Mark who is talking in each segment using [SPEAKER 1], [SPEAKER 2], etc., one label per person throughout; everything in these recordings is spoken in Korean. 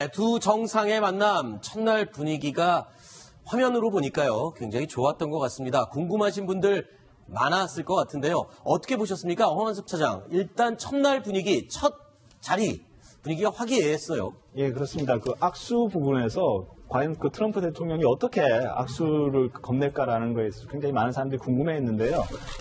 [SPEAKER 1] 네, 두 정상의 만남 첫날 분위기가 화면으로 보니까요 굉장히 좋았던 것 같습니다. 궁금하신 분들 많았을 것 같은데요. 어떻게 보셨습니까? 홍한섭 차장. 일단 첫날 분위기, 첫 자리 분위기가 화기애애했어요.
[SPEAKER 2] 예, 그렇습니다. 그 악수 부분에서 과연 그 트럼프 대통령이 어떻게 악수를 건넬까라는 거에 있어서 굉장히 많은 사람들이 궁금해했는데요.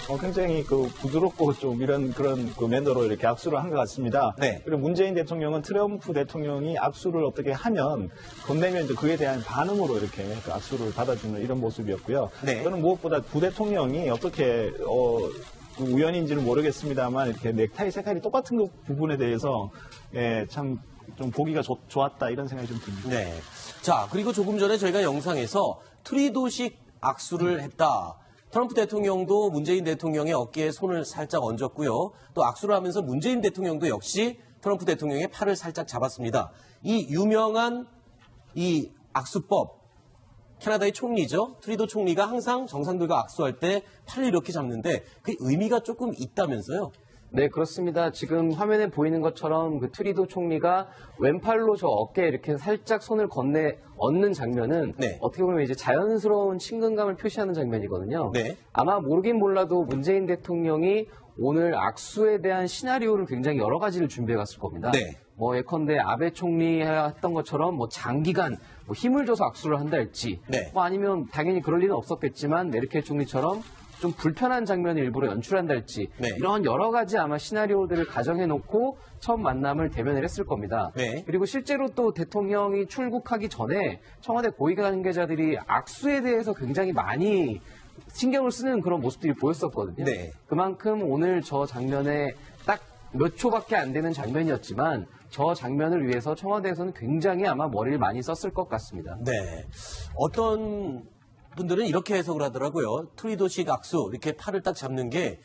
[SPEAKER 2] 어, 굉장히 그 부드럽고 좀 이런 그런 그 매너로 이렇게 악수를 한 것 같습니다.
[SPEAKER 1] 네.
[SPEAKER 2] 그리고 문재인 대통령은 트럼프 대통령이 악수를 어떻게 하면 건네면 이제 그에 대한 반응으로 이렇게 그 악수를 받아주는 이런 모습이었고요.
[SPEAKER 1] 네.
[SPEAKER 2] 저는 무엇보다 부 대통령이 어떻게 어, 그 우연인지는 모르겠습니다만 이렇게 넥타이 색깔이 똑같은 그 부분에 대해서 예, 참 좀 보기가 좋, 좋았다 이런 생각이 좀 듭니다.
[SPEAKER 1] 네. 자, 그리고 조금 전에 저희가 영상에서 트리도식 악수를 했다. 트럼프 대통령도 문재인 대통령의 어깨에 손을 살짝 얹었고요. 또 악수를 하면서 문재인 대통령도 역시 트럼프 대통령의 팔을 살짝 잡았습니다. 이 유명한 이 악수법, 캐나다의 총리죠. 트리도 총리가 항상 정상들과 악수할 때 팔을 이렇게 잡는데 그 의미가 조금 있다면서요.
[SPEAKER 3] 네, 그렇습니다. 지금 화면에 보이는 것처럼 그 트리도 총리가 왼팔로 저 어깨에 이렇게 살짝 손을 건네 얹는 장면은
[SPEAKER 1] 네.
[SPEAKER 3] 어떻게 보면 이제 자연스러운 친근감을 표시하는 장면이거든요.
[SPEAKER 1] 네.
[SPEAKER 3] 아마 모르긴 몰라도 문재인 대통령이 오늘 악수에 대한 시나리오를 굉장히 여러 가지를 준비해 갔을 겁니다.
[SPEAKER 1] 네.
[SPEAKER 3] 뭐 예컨대 아베 총리 했던 것처럼 뭐 장기간 뭐 힘을 줘서 악수를 한다 할지
[SPEAKER 1] 네.
[SPEAKER 3] 뭐 아니면 당연히 그럴 리는 없었겠지만 메르켈 총리처럼 좀 불편한 장면을 일부러 연출한다 할지
[SPEAKER 1] 네.
[SPEAKER 3] 이런 여러 가지 아마 시나리오들을 가정해 놓고 처음 만남을 대면을 했을 겁니다.
[SPEAKER 1] 네.
[SPEAKER 3] 그리고 실제로 또 대통령이 출국하기 전에 청와대 고위 관계자들이 악수에 대해서 굉장히 많이 신경을 쓰는 그런 모습들이 보였었거든요.
[SPEAKER 1] 네.
[SPEAKER 3] 그만큼 오늘 저 장면에 딱 몇 초밖에 안 되는 장면이었지만 저 장면을 위해서 청와대에서는 굉장히 아마 머리를 많이 썼을 것 같습니다.
[SPEAKER 1] 네. 어떤 분들은 이렇게 해석을 하더라고요. 트리도식 악수, 이렇게 팔을 딱 잡는 게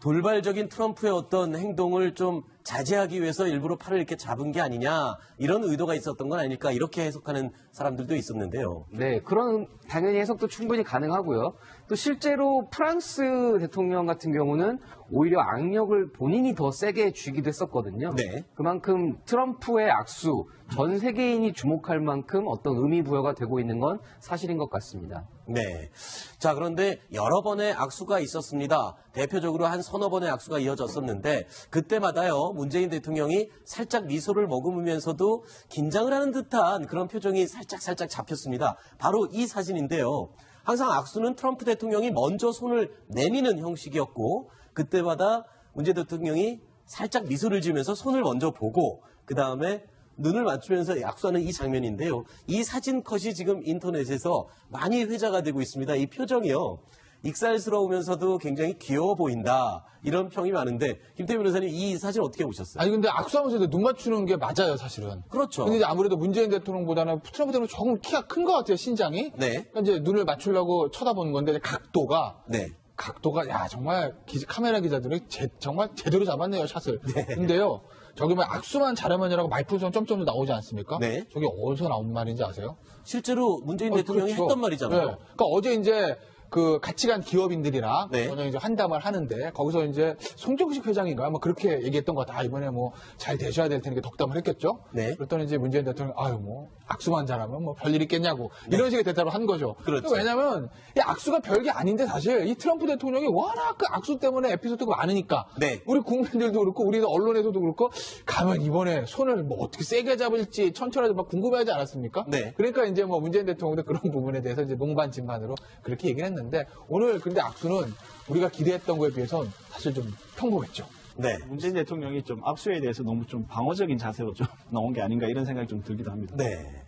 [SPEAKER 1] 돌발적인 트럼프의 어떤 행동을 좀 자제하기 위해서 일부러 팔을 이렇게 잡은 게 아니냐, 이런 의도가 있었던 건 아닐까, 이렇게 해석하는 사람들도 있었는데요.
[SPEAKER 3] 네, 그런 당연히 해석도 충분히 가능하고요. 또 실제로 프랑스 대통령 같은 경우는 오히려 악력을 본인이 더 세게 쥐기도 했었거든요.
[SPEAKER 1] 네.
[SPEAKER 3] 그만큼 트럼프의 악수 전 세계인이 주목할 만큼 어떤 의미 부여가 되고 있는 건 사실인 것 같습니다.
[SPEAKER 1] 네. 자, 그런데 여러 번의 악수가 있었습니다. 대표적으로 한 서너 번의 악수가 이어졌었는데, 그때마다요, 문재인 대통령이 살짝 미소를 머금으면서도 긴장을 하는 듯한 그런 표정이 살짝 살짝 잡혔습니다. 바로 이 사진인데요. 항상 악수는 트럼프 대통령이 먼저 손을 내미는 형식이었고, 그때마다 문재인 대통령이 살짝 미소를 지으면서 손을 먼저 보고, 그 다음에 눈을 맞추면서 약수하는 이 장면인데요. 이 사진 컷이 지금 인터넷에서 많이 회자가 되고 있습니다. 이 표정이요. 익살스러우면서도 굉장히 귀여워 보인다. 이런 평이 많은데 김태희 변호사님 이 사진 어떻게 보셨어요?
[SPEAKER 4] 아니 근데 악수하면서 눈 맞추는 게 맞아요 사실은.
[SPEAKER 1] 그렇죠.
[SPEAKER 4] 근데 이제 아무래도 문재인 대통령보다는 트럼프 대통령 조금 키가 큰 것 같아요 신장이.
[SPEAKER 1] 네.
[SPEAKER 4] 그러니까 이제 눈을 맞추려고 쳐다보는 건데 각도가
[SPEAKER 1] 네.
[SPEAKER 4] 각도가 야 정말 기- 카메라 기자들이 제- 정말 제대로 잡았네요 샷을.
[SPEAKER 1] 네.
[SPEAKER 4] 근데요 저기 뭐 악수만 잘하면이라고 말풍선 점점도 나오지 않습니까?
[SPEAKER 1] 네.
[SPEAKER 4] 저게 어디서 나온 말인지 아세요?
[SPEAKER 1] 실제로 문재인
[SPEAKER 4] 어,
[SPEAKER 1] 대통령이
[SPEAKER 4] 그렇죠.
[SPEAKER 1] 했던 말이잖아요.
[SPEAKER 4] 네. 그러니까 어제 이제 그 같이 간 기업인들이랑
[SPEAKER 1] 네.
[SPEAKER 4] 저녁 이제 환담을 하는데 거기서 이제 송정식 회장인가 뭐 그렇게 얘기했던 것 같아. 이번에 뭐 잘 되셔야 될 테니까 덕담을 했겠죠.
[SPEAKER 1] 네.
[SPEAKER 4] 그랬더니 이제 문재인 대통령 아유 뭐 악수만 잘하면 뭐 별일 있겠냐고 이런 식의 대답을 한 거죠.
[SPEAKER 1] 네. 그렇죠.
[SPEAKER 4] 왜냐면 이 악수가 별게 아닌데 사실 이 트럼프 대통령이 워낙 그 악수 때문에 에피소드가 많으니까
[SPEAKER 1] 네.
[SPEAKER 4] 우리 국민들도 그렇고 우리 언론에서도 그렇고 가면 이번에 손을 뭐 어떻게 세게 잡을지 천천하게 막 궁금해하지 않았습니까?
[SPEAKER 1] 네.
[SPEAKER 4] 그러니까 이제 뭐 문재인 대통령도 그런 부분에 대해서 이제 농반 진반으로 그렇게 얘기를 했는데 오늘 근데 악수는 우리가 기대했던 거에 비해서는 사실 좀 평범했죠.
[SPEAKER 1] 네.
[SPEAKER 2] 문재인 대통령이 좀 악수에 대해서 너무 좀 방어적인 자세로 좀 나온 게 아닌가 이런 생각이 좀 들기도 합니다.
[SPEAKER 1] 네.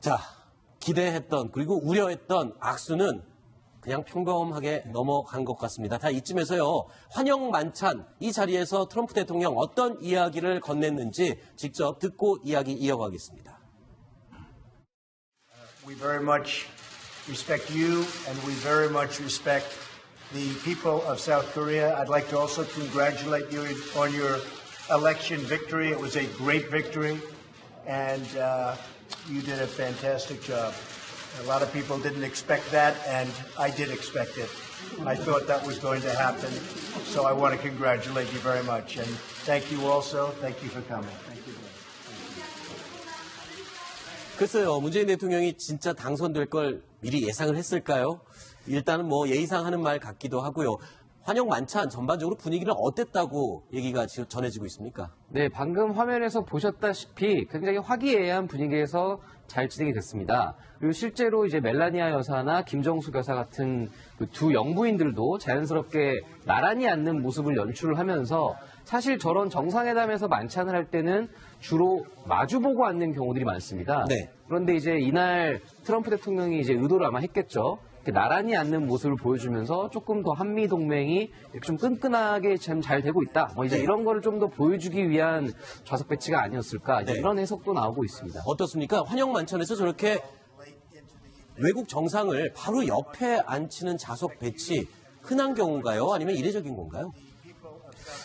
[SPEAKER 1] 자, 기대했던 그리고 우려했던 악수는 그냥 평범하게 넘어간 것 같습니다. 다 이쯤에서요, 환영 만찬 이 자리에서 트럼프 대통령 어떤 이야기를 건넸는지 직접 듣고 이야기 이어가겠습니다.
[SPEAKER 5] We very much respect you, and we very much respect the people of South Korea. I'd like to also congratulate you on your election victory. It was a great victory, and uh, you did a fantastic job. A lot of people didn't expect that, and I did expect it. I thought that was going to happen, so I want to congratulate you very much. And thank you also. Thank you for coming.
[SPEAKER 1] 글쎄요, 문재인 대통령이 진짜 당선될 걸 미리 예상을 했을까요? 일단은 뭐 예의상 하는 말 같기도 하고요. 환영 만찬 전반적으로 분위기는 어땠다고 얘기가 지- 전해지고 있습니까?
[SPEAKER 3] 네, 방금 화면에서 보셨다시피 굉장히 화기애애한 분위기에서 잘 진행이 됐습니다. 그리고 실제로 이제 멜라니아 여사나 김정숙 여사 같은 그 두 영부인들도 자연스럽게 나란히 앉는 모습을 연출을 하면서 사실 저런 정상회담에서 만찬을 할 때는 주로 마주보고 앉는 경우들이 많습니다.
[SPEAKER 1] 네.
[SPEAKER 3] 그런데 이제 이날 트럼프 대통령이 이제 의도를 아마 했겠죠. 나란히 앉는 모습을 보여주면서 조금 더 한미 동맹이 좀 끈끈하게 참 잘 되고 있다. 뭐 이제
[SPEAKER 1] 네.
[SPEAKER 3] 이런 거를 좀 더 보여주기 위한 좌석 배치가 아니었을까.
[SPEAKER 1] 네.
[SPEAKER 3] 이런 해석도 나오고 있습니다.
[SPEAKER 1] 어떻습니까? 환영 만찬에서 저렇게 외국 정상을 바로 옆에 앉히는 좌석 배치 흔한 경우인가요? 아니면 이례적인 건가요?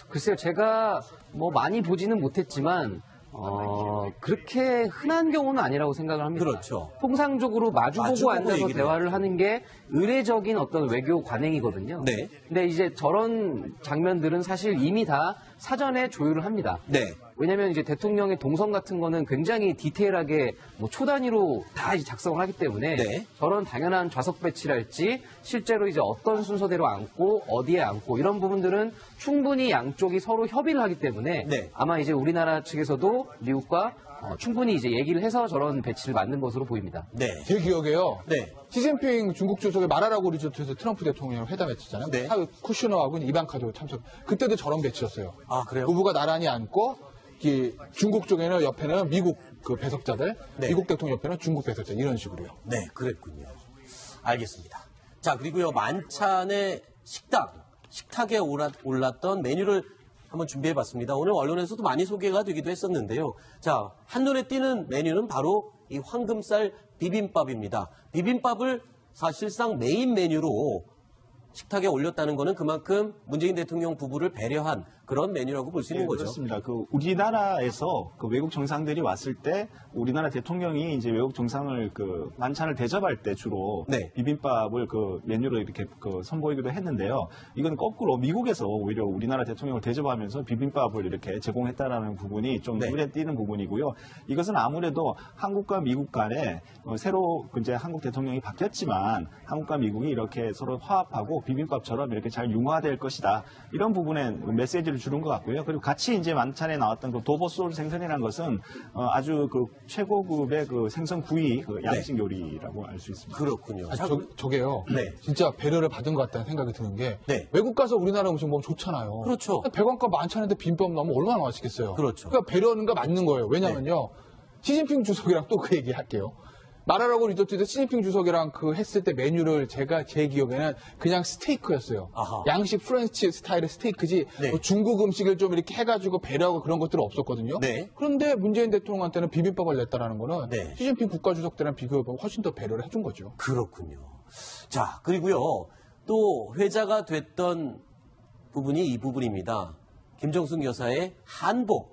[SPEAKER 3] 글쎄요, 제가 뭐 많이 보지는 못했지만 어, 그렇게 흔한 경우는 아니라고 생각을 합니다.
[SPEAKER 1] 그렇죠.
[SPEAKER 3] 통상적으로 마주보고
[SPEAKER 1] 마주보고
[SPEAKER 3] 앉아서
[SPEAKER 1] 얘기를
[SPEAKER 3] 대화를 하는 게 의례적인 어떤 외교 관행이거든요.
[SPEAKER 1] 네.
[SPEAKER 3] 근데 이제 저런 장면들은 사실 이미 다 사전에 조율을 합니다.
[SPEAKER 1] 네.
[SPEAKER 3] 왜냐면 이제 대통령의 동선 같은 거는 굉장히 디테일하게 뭐 초 단위로 다 이제 작성을 하기 때문에
[SPEAKER 1] 네.
[SPEAKER 3] 저런 당연한 좌석 배치랄지 실제로 이제 어떤 순서대로 앉고 어디에 앉고 이런 부분들은 충분히 양쪽이 서로 협의를 하기 때문에
[SPEAKER 1] 네.
[SPEAKER 3] 아마 이제 우리나라 측에서도 미국과 어, 충분히 이제 얘기를 해서 저런 배치를 만든 것으로 보입니다.
[SPEAKER 1] 네.
[SPEAKER 4] 제 기억에요.
[SPEAKER 1] 네.
[SPEAKER 4] 시진핑 중국 주석이 마라라고 리조트에서 트럼프 대통령이랑 회담했었잖아요.
[SPEAKER 1] 네.
[SPEAKER 4] 하- 쿠슈너하고 이방카도 참석. 그때도 저런 배치였어요.
[SPEAKER 1] 아, 그래요?
[SPEAKER 4] 부부가 나란히 앉고 이 중국 쪽에는 옆에는 미국 그 배석자들,
[SPEAKER 1] 네.
[SPEAKER 4] 미국 대통령 옆에는 중국 배석자 이런 식으로요.
[SPEAKER 1] 네, 그랬군요. 알겠습니다. 자, 그리고요, 만찬의 식당, 식탁에 올랐, 올랐던 메뉴를 한번 준비해 봤습니다. 오늘 언론에서도 많이 소개가 되기도 했었는데요. 자, 한눈에 띄는 메뉴는 바로 이 황금살 비빔밥입니다. 비빔밥을 사실상 메인 메뉴로 식탁에 올렸다는 것은 그만큼 문재인 대통령 부부를 배려한 그런 메뉴라고 볼 수 있는
[SPEAKER 2] 예,
[SPEAKER 1] 거죠.
[SPEAKER 2] 그렇습니다. 그 우리나라에서 그 외국 정상들이 왔을 때 우리나라 대통령이 이제 외국 정상을 그 만찬을 대접할 때 주로
[SPEAKER 1] 네.
[SPEAKER 2] 비빔밥을 그 메뉴로 이렇게 그 선보이기도 했는데요. 이건 거꾸로 미국에서 오히려 우리나라 대통령을 대접하면서 비빔밥을 이렇게 제공했다라는 부분이 좀
[SPEAKER 1] 네.
[SPEAKER 2] 눈에 띄는 부분이고요. 이것은 아무래도 한국과 미국 간에 어, 새로 이제 한국 대통령이 바뀌었지만 한국과 미국이 이렇게 서로 화합하고 비빔밥처럼 이렇게 잘 융화될 것이다. 이런 부분에 메시지를 주는 것 같고요. 그리고 같이 이제 만찬에 나왔던 그 도버솔 생선이라는 것은 어, 아주 그 최고급의 그 생선 구이 그 양식 요리라고 알 수 있습니다.
[SPEAKER 1] 그렇군요.
[SPEAKER 4] 아,
[SPEAKER 1] 자,
[SPEAKER 4] 저, 저게요.
[SPEAKER 1] 네.
[SPEAKER 4] 진짜 배려를 받은 것 같다는 생각이 드는 게
[SPEAKER 1] 네.
[SPEAKER 4] 외국 가서 우리나라 음식 먹으면 좋잖아요.
[SPEAKER 1] 그렇죠.
[SPEAKER 4] 100원값 많잖은데 빈밥 나오면 얼마나 맛있겠어요.
[SPEAKER 1] 그렇죠.
[SPEAKER 4] 그러니까 배려는 거 맞는 거예요. 왜냐면요. 시진핑 주석이랑 또 그 얘기 할게요. 마라라고 리조트에서 시진핑 주석이랑 그 했을 때 메뉴를 제가 제 기억에는 그냥 스테이크였어요.
[SPEAKER 1] 아하.
[SPEAKER 4] 양식 프렌치 스타일의 스테이크지
[SPEAKER 1] 네.
[SPEAKER 4] 뭐 중국 음식을 좀 이렇게 해가지고 배려하고 그런 것들은 없었거든요.
[SPEAKER 1] 네.
[SPEAKER 4] 그런데 문재인 대통령한테는 비빔밥을 냈다라는 거는
[SPEAKER 1] 네.
[SPEAKER 4] 시진핑 국가주석 때랑 비교해보면 훨씬 더 배려를 해준 거죠.
[SPEAKER 1] 그렇군요. 자, 그리고요, 또 회자가 됐던 부분이 이 부분입니다. 김정숙 여사의 한복.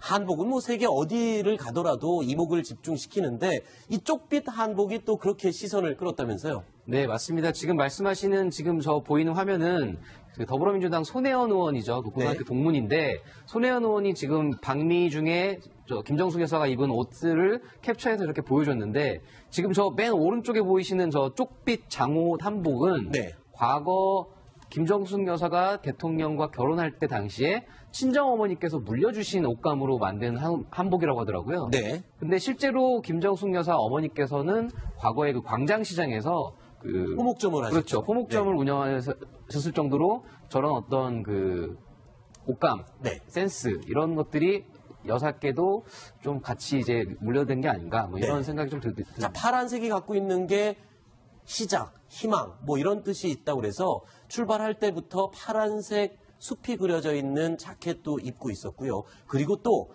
[SPEAKER 1] 한복은 뭐 세계 어디를 가더라도 이목을 집중시키는데 이 쪽빛 한복이 또 그렇게 시선을 끌었다면서요?
[SPEAKER 3] 네, 맞습니다. 지금 말씀하시는 지금 저 보이는 화면은 그 더불어민주당 손혜원 의원이죠. 그 고등학교
[SPEAKER 1] 네.
[SPEAKER 3] 동문인데 손혜원 의원이 지금 방미 중에 저 김정숙 여사가 입은 옷들을 캡처해서 이렇게 보여줬는데 지금 저 맨 오른쪽에 보이시는 저 쪽빛 장옷 한복은
[SPEAKER 1] 네.
[SPEAKER 3] 과거 김정숙 여사가 대통령과 결혼할 때 당시에 친정 어머니께서 물려주신 옷감으로 만든 한, 한복이라고 하더라고요.
[SPEAKER 1] 네.
[SPEAKER 3] 근데 실제로 김정숙 여사 어머니께서는 과거에 그 광장시장에서 그
[SPEAKER 1] 호목점을 하셨죠.
[SPEAKER 3] 그렇죠. 호목점을 운영하셨을 정도로 저런 어떤 그 옷감,
[SPEAKER 1] 네.
[SPEAKER 3] 센스 이런 것들이 여사께도 좀 같이 이제 물려된 게 아닌가 뭐 이런
[SPEAKER 1] 네.
[SPEAKER 3] 생각이 좀 들, 들,
[SPEAKER 1] 자, 파란색이 갖고 있는 게 시작, 희망, 뭐 이런 뜻이 있다고 그래서 출발할 때부터 파란색 숲이 그려져 있는 자켓도 입고 있었고요. 그리고 또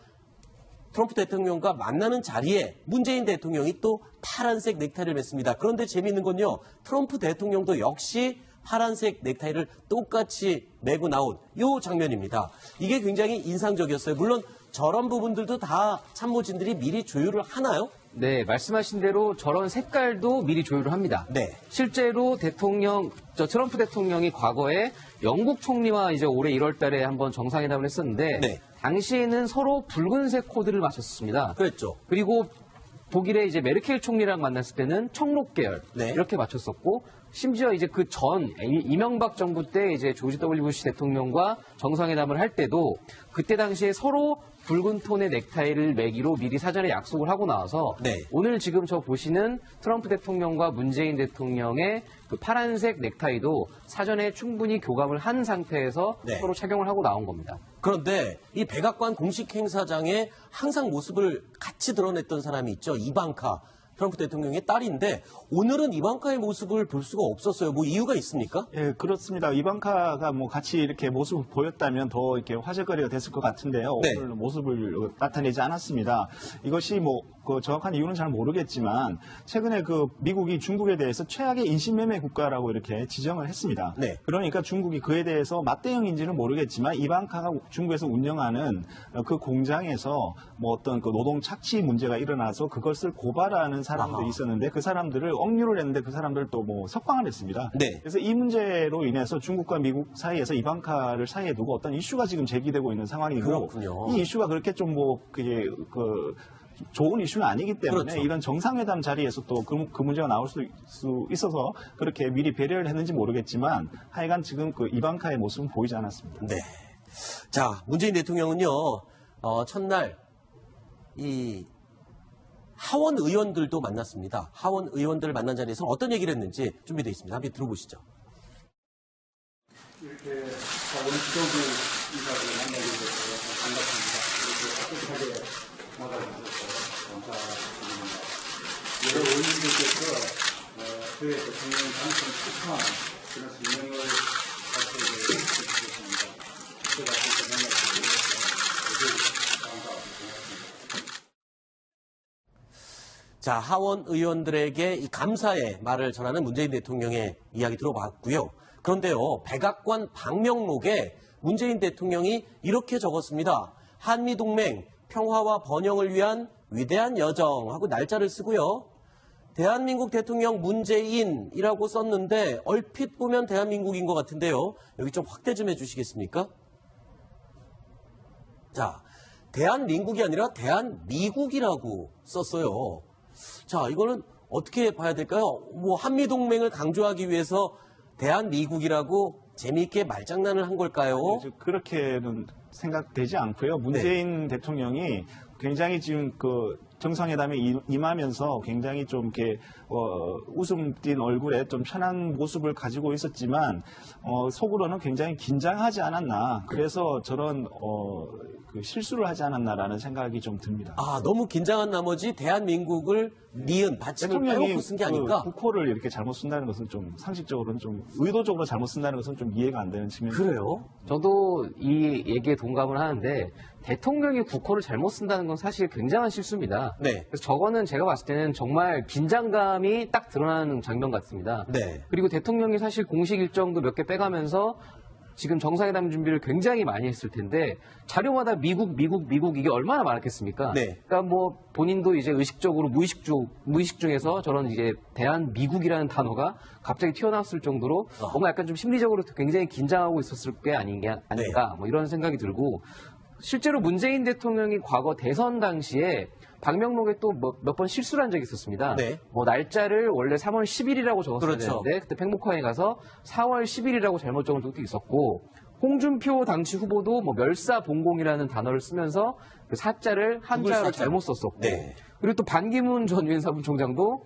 [SPEAKER 1] 트럼프 대통령과 만나는 자리에 문재인 대통령이 또 파란색 넥타이를 맸습니다. 그런데 재미있는 건요. 트럼프 대통령도 역시 파란색 넥타이를 똑같이 메고 나온 이 장면입니다. 이게 굉장히 인상적이었어요. 물론 저런 부분들도 다 참모진들이 미리 조율을 하나요?
[SPEAKER 3] 네, 말씀하신 대로 저런 색깔도 미리 조율을 합니다.
[SPEAKER 1] 네.
[SPEAKER 3] 실제로 대통령, 저 트럼프 대통령이 과거에 영국 총리와 이제 올해 1월 달에 한번 정상회담을 했었는데,
[SPEAKER 1] 네.
[SPEAKER 3] 당시에는 서로 붉은색 코드를 마셨습니다.
[SPEAKER 1] 그랬죠.
[SPEAKER 3] 그리고 독일의 이제 메르켈 총리랑 만났을 때는 청록 계열
[SPEAKER 1] 네.
[SPEAKER 3] 이렇게 맞췄었고 심지어 이제 그 전 이명박 정부 때 이제 조지 W 부시 대통령과 정상회담을 할 때도 그때 당시에 서로 붉은 톤의 넥타이를 매기로 미리 사전에 약속을 하고 나와서
[SPEAKER 1] 네.
[SPEAKER 3] 오늘 지금 저 보시는 트럼프 대통령과 문재인 대통령의 그 파란색 넥타이도 사전에 충분히 교감을 한 상태에서
[SPEAKER 1] 네.
[SPEAKER 3] 서로 착용을 하고 나온 겁니다.
[SPEAKER 1] 그런데 이 백악관 공식 행사장에 항상 모습을 같이 드러냈던 사람이 있죠. 이방카. 트럼프 대통령의 딸인데 오늘은 이방카의 모습을 볼 수가 없었어요. 뭐 이유가 있습니까?
[SPEAKER 2] 예, 그렇습니다. 이방카가 뭐 같이 이렇게 모습을 보였다면 더 이렇게 화제거리가 됐을 것 같은데요.
[SPEAKER 1] 네.
[SPEAKER 2] 오늘 모습을 나타내지 않았습니다. 이것이 뭐, 그 정확한 이유는 잘 모르겠지만, 최근에 그 미국이 중국에 대해서 최악의 인신매매 국가라고 이렇게 지정을 했습니다.
[SPEAKER 1] 네.
[SPEAKER 2] 그러니까 중국이 그에 대해서 맞대응인지는 모르겠지만, 이방카가 중국에서 운영하는 그 공장에서 뭐 어떤 그 노동 착취 문제가 일어나서 그것을 고발하는 사람들이
[SPEAKER 1] 아하.
[SPEAKER 2] 있었는데, 그 사람들을 억류를 했는데 그 사람들 또 뭐 석방을 했습니다.
[SPEAKER 1] 네.
[SPEAKER 2] 그래서 이 문제로 인해서 중국과 미국 사이에서 이방카를 사이에 두고 어떤 이슈가 지금 제기되고 있는 상황이고
[SPEAKER 1] 그렇군요.
[SPEAKER 2] 이 이슈가 그렇게 좀 뭐 그게 그 좋은 이슈는 아니기 때문에
[SPEAKER 1] 그렇죠.
[SPEAKER 2] 이런 정상회담 자리에서 또그 문제가 나올 수, 수 있어서 그렇게 미리 배려를 했는지 모르겠지만 하여간 지금 그 이방카의 모습은 보이지 않았습니다.
[SPEAKER 1] 네. 자, 문재인 대통령은요, 어, 첫날, 이, 하원 의원들도 만났습니다. 하원 의원들을 만난 자리에서 어떤 얘기를 했는지 준비되어 있습니다. 한번 들어보시죠.
[SPEAKER 6] 이렇게 원초구 인사를 만나게 돼서 반갑습니다. 이렇게
[SPEAKER 1] 자, 하원 의원들에게 이 감사의 말을 전하는 문재인 대통령의 이야기 들어봤고요. 그런데요, 백악관 방명록에 문재인 대통령이 이렇게 적었습니다. 한미동맹 평화와 번영을 위한 위대한 여정 하고 날짜를 쓰고요. 대한민국 대통령 문재인이라고 썼는데 얼핏 보면 대한민국인 것 같은데요. 여기 좀 확대 좀 해주시겠습니까? 자, 대한민국이 아니라 대한미국이라고 썼어요. 자, 이거는 어떻게 봐야 될까요? 뭐 한미동맹을 강조하기 위해서 대한미국이라고 재미있게 말장난을 한 걸까요?
[SPEAKER 2] 그래서 그렇게는 생각되지 않고요. 문재인 대통령이 굉장히 지금 그 정상회담에 임- 임하면서 굉장히 좀 이렇게 어, 웃음 띤 얼굴에 좀 편한 모습을 가지고 있었지만 어, 속으로는 굉장히 긴장하지 않았나. 그래서 저런 어, 그 실수를 하지 않았나라는 생각이 좀 듭니다.
[SPEAKER 1] 아, 너무 긴장한 나머지 대한민국을 니은 받침을 빼놓고
[SPEAKER 2] 쓴게그
[SPEAKER 1] 아닐까?
[SPEAKER 2] 국호를 이렇게 잘못 쓴다는 것은 좀 상식적으로는 좀 의도적으로 잘못 쓴다는 것은 좀 이해가 안 되는 측면이
[SPEAKER 1] 그래요?
[SPEAKER 3] 저도 이 얘기에 동감을 하는데 대통령이 국호를 잘못 쓴다는 건 사실 굉장한 실수입니다.
[SPEAKER 1] 네.
[SPEAKER 3] 그래서 저거는 제가 봤을 때는 정말 긴장감 이 딱 드러나는 장면 같습니다.
[SPEAKER 1] 네.
[SPEAKER 3] 그리고 대통령이 사실 공식 일정도 몇 개 빼가면서 지금 정상회담 준비를 굉장히 많이 했을 텐데 자료마다 미국, 미국, 미국 이게 얼마나 많았겠습니까?
[SPEAKER 1] 네.
[SPEAKER 3] 그러니까 뭐 본인도 이제 의식적으로 무의식 중 무의식 중에서 저런 이제 대한 미국이라는 단어가 갑자기 튀어나왔을 정도로
[SPEAKER 1] 어.
[SPEAKER 3] 뭔가 약간 좀 심리적으로 굉장히 긴장하고 있었을 게 아닌가
[SPEAKER 1] 네.
[SPEAKER 3] 아닌가 뭐 이런 생각이 들고 실제로 문재인 대통령이 과거 대선 당시에 방명록에 또 몇 번 실수를 한 적이 있었습니다.
[SPEAKER 1] 네.
[SPEAKER 3] 뭐 날짜를 원래 3월 10일이라고 적었어야
[SPEAKER 1] 그렇죠.
[SPEAKER 3] 되는데 그때 팽목항에 가서 4월 10일이라고 잘못 적은 적도 있었고 홍준표 당시 후보도 뭐 멸사봉공이라는 단어를 쓰면서 그 사자를 한자로
[SPEAKER 1] 사자.
[SPEAKER 3] 잘못 썼었고
[SPEAKER 1] 네.
[SPEAKER 3] 그리고 또 반기문 전 유엔 사무총장도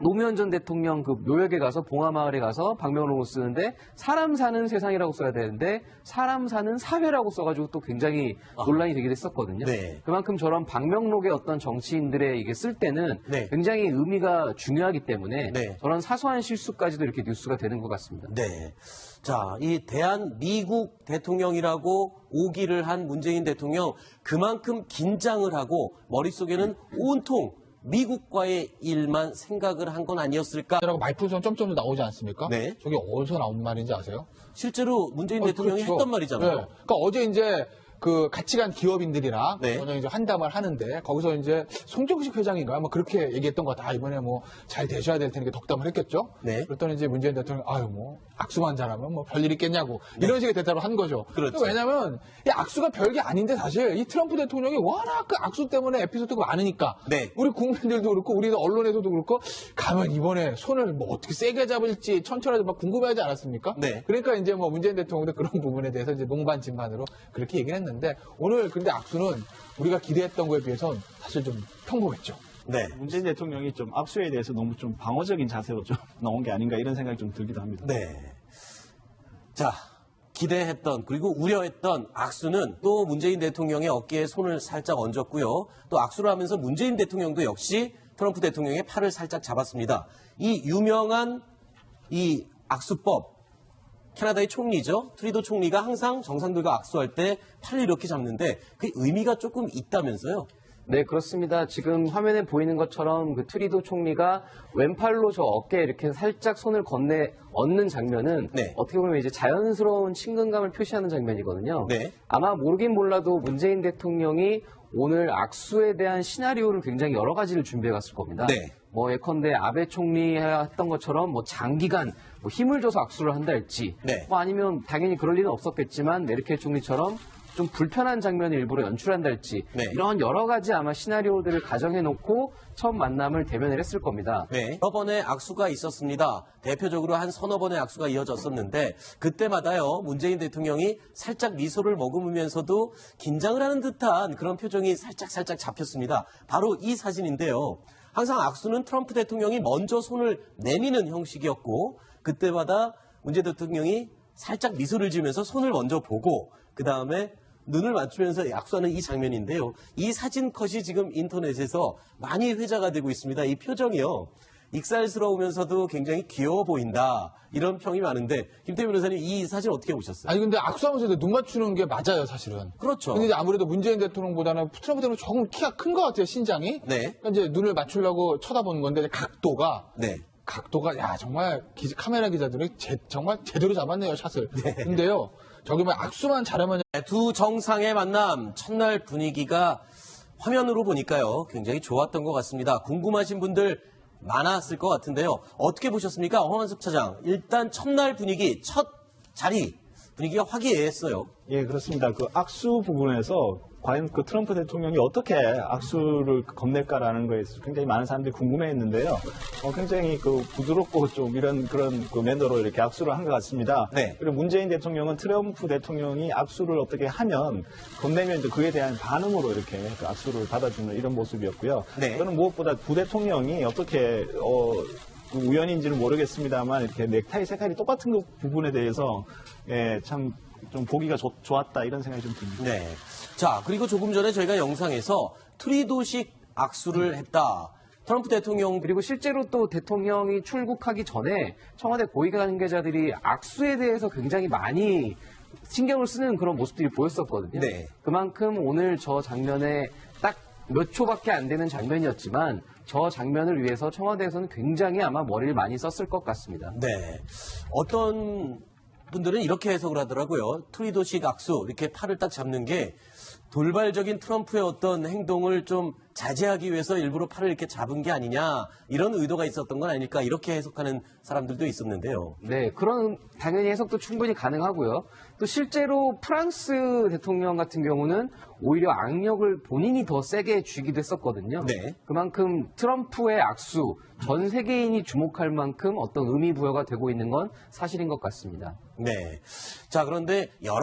[SPEAKER 3] 노무현 전 대통령 그 묘역에 가서 봉하마을에 가서 방명록을 쓰는데 사람 사는 세상이라고 써야 되는데 사람 사는 사회라고 써가지고 또 굉장히 논란이 되기도 했었거든요.
[SPEAKER 1] 네.
[SPEAKER 3] 그만큼 저런 방명록의 어떤 정치인들의 이게 쓸 때는
[SPEAKER 1] 네.
[SPEAKER 3] 굉장히 의미가 중요하기 때문에
[SPEAKER 1] 네.
[SPEAKER 3] 저런 사소한 실수까지도 이렇게 뉴스가 되는 것 같습니다.
[SPEAKER 1] 네. 자, 이 대한 미국 대통령이라고 오기를 한 문재인 대통령 그만큼 긴장을 하고 머릿속에는 온통 미국과의 일만 생각을 한 건 아니었을까?
[SPEAKER 4] 라고 말풍선 점점도 나오지 않습니까?
[SPEAKER 1] 네.
[SPEAKER 4] 저게 어디서 나온 말인지 아세요?
[SPEAKER 1] 실제로 문재인
[SPEAKER 4] 어,
[SPEAKER 1] 대통령이
[SPEAKER 4] 그렇죠.
[SPEAKER 1] 했던 말이잖아요.
[SPEAKER 4] 네. 그러니까 어제 이제 그 같이 간 기업인들이랑
[SPEAKER 1] 네.
[SPEAKER 4] 먼저 이제 한담을 하는데 거기서 이제 송정식 회장인가 뭐 그렇게 얘기했던 것 같아. 아, 이번에 뭐 잘 되셔야 될 테니까 덕담을 했겠죠.
[SPEAKER 1] 네.
[SPEAKER 4] 그랬더니 이제 문재인 대통령 아유 뭐 악수만 잘하면 뭐 별일 있겠냐고 이런 식의 대답을 한 거죠.
[SPEAKER 1] 네. 그렇죠.
[SPEAKER 4] 왜냐하면 이 악수가 별게 아닌데 사실 이 트럼프 대통령이 워낙 그 악수 때문에 에피소드가 많으니까
[SPEAKER 1] 네.
[SPEAKER 4] 우리 국민들도 그렇고 우리 언론에서도 그렇고 가면 이번에 손을 뭐 어떻게 세게 잡을지 천천히 막 궁금해하지 않았습니까?
[SPEAKER 1] 네.
[SPEAKER 4] 그러니까 이제 뭐 문재인 대통령도 그런 부분에 대해서 이제 농반 진반으로 그렇게 얘기를 했는데 오늘 근데 악수는 우리가 기대했던 거에 비해서는 사실 좀 평범했죠.
[SPEAKER 1] 네.
[SPEAKER 2] 문재인 대통령이 좀 악수에 대해서 너무 좀 방어적인 자세로 좀 나온 게 아닌가 이런 생각이 좀 들기도 합니다.
[SPEAKER 1] 네. 자, 기대했던 그리고 우려했던 악수는 또 문재인 대통령의 어깨에 손을 살짝 얹었고요. 또 악수를 하면서 문재인 대통령도 역시 트럼프 대통령의 팔을 살짝 잡았습니다. 이 유명한 이 악수법 캐나다의 총리죠. 트리도 총리가 항상 정상들과 악수할 때 팔을 이렇게 잡는데 그 의미가 조금 있다면서요.
[SPEAKER 3] 네, 그렇습니다. 지금 화면에 보이는 것처럼 그 트리도 총리가 왼팔로 저 어깨에 이렇게 살짝 손을 건네 얹는 장면은
[SPEAKER 1] 네.
[SPEAKER 3] 어떻게 보면 이제 자연스러운 친근감을 표시하는 장면이거든요.
[SPEAKER 1] 네.
[SPEAKER 3] 아마 모르긴 몰라도 문재인 대통령이 오늘 악수에 대한 시나리오를 굉장히 여러 가지를 준비해 갔을 겁니다.
[SPEAKER 1] 네.
[SPEAKER 3] 뭐 예컨대 아베 총리 했던 것처럼 뭐 장기간 뭐 힘을 줘서 악수를 한다 할지
[SPEAKER 1] 네.
[SPEAKER 3] 뭐 아니면 당연히 그럴 리는 없었겠지만 메르켈 총리처럼 좀 불편한 장면을 일부러 연출한다 할지
[SPEAKER 1] 네.
[SPEAKER 3] 이런 여러 가지 아마 시나리오들을 가정해 놓고 처음 만남을 대면을 했을 겁니다.
[SPEAKER 1] 네. 여러 번의 악수가 있었습니다. 대표적으로 한 서너 번의 악수가 이어졌었는데 그때마다요 문재인 대통령이 살짝 미소를 머금으면서도 긴장을 하는 듯한 그런 표정이 살짝 살짝 잡혔습니다. 바로 이 사진인데요. 항상 악수는 트럼프 대통령이 먼저 손을 내미는 형식이었고 그때마다 문재인 대통령이 살짝 미소를 지으면서 손을 먼저 보고 그 다음에 눈을 맞추면서 약수하는 이 장면인데요. 이 사진 컷이 지금 인터넷에서 많이 회자가 되고 있습니다. 이 표정이요. 익살스러우면서도 굉장히 귀여워 보인다. 이런 평이 많은데 김태민 변호사님 이 사진 어떻게 보셨어요?
[SPEAKER 4] 아니 근데 악수하면서 눈 맞추는 게 맞아요 사실은.
[SPEAKER 1] 그렇죠.
[SPEAKER 4] 근데 이제 아무래도 문재인 대통령보다는 트럼프 대통령 조금 키가 큰 것 같아요 신장이.
[SPEAKER 1] 네.
[SPEAKER 4] 그러니까 이제 눈을 맞추려고 쳐다보는 건데 각도가
[SPEAKER 1] 네.
[SPEAKER 4] 각도가 야 정말 기- 카메라 기자들이 제- 정말 제대로 잡았네요 샷을. 근데요 저기 뭐 악수만 잘하면
[SPEAKER 1] 네, 두 정상의 만남 첫날 분위기가 화면으로 보니까요 굉장히 좋았던 것 같습니다. 궁금하신 분들 많았을 것 같은데요. 어떻게 보셨습니까? 홍한섭 차장. 일단 첫날 분위기, 첫 자리 분위기가 화기애애했어요.
[SPEAKER 2] 예, 그렇습니다. 그 악수 부분에서 과연 그 트럼프 대통령이 어떻게 악수를 건넬까라는 거에 있어서 굉장히 많은 사람들이 궁금해했는데요. 어, 굉장히 그 부드럽고 좀 이런 그런 그 매너로 이렇게 악수를 한 것 같습니다.
[SPEAKER 1] 네.
[SPEAKER 2] 그리고 문재인 대통령은 트럼프 대통령이 악수를 어떻게 하면 건네면 이제 그에 대한 반응으로 이렇게 그 악수를 받아주는 이런 모습이었고요.
[SPEAKER 1] 네.
[SPEAKER 2] 저는 무엇보다 부대통령이 어떻게 어, 그 우연인지는 모르겠습니다만 이렇게 넥타이 색깔이 똑같은 그 부분에 대해서 예, 참 좀 보기가 좋, 좋았다 이런 생각이 좀 듭니다.
[SPEAKER 1] 네. 자, 그리고 조금 전에 저희가 영상에서 트리도식 악수를 했다. 트럼프 대통령
[SPEAKER 3] 그리고 실제로 또 대통령이 출국하기 전에 청와대 고위 관계자들이 악수에 대해서 굉장히 많이 신경을 쓰는 그런 모습들이 보였었거든요.
[SPEAKER 1] 네.
[SPEAKER 3] 그만큼 오늘 저 장면에 딱 몇 초밖에 안 되는 장면이었지만 저 장면을 위해서 청와대에서는 굉장히 아마 머리를 많이 썼을 것 같습니다.
[SPEAKER 1] 네. 어떤 분들은 이렇게 해석을 하더라고요. 트리도식 악수, 이렇게 팔을 딱 잡는 게 돌발적인 트럼프의 어떤 행동을 좀 자제하기 위해서 일부러 팔을 이렇게 잡은 게 아니냐, 이런 의도가 있었던 건 아닐까, 이렇게 해석하는 사람들도 있었는데요.
[SPEAKER 3] 네, 그런 당연히 해석도 충분히 가능하고요. 또 실제로 프랑스 대통령 같은 경우는 오히려 악력을 본인이 더 세게 쥐기도 했었거든요.
[SPEAKER 1] 네.
[SPEAKER 3] 그만큼 트럼프의 악수 전 세계인이 주목할 만큼 어떤 의미 부여가 되고 있는 건 사실인 것 같습니다.
[SPEAKER 1] 네. 자, 그런데 여러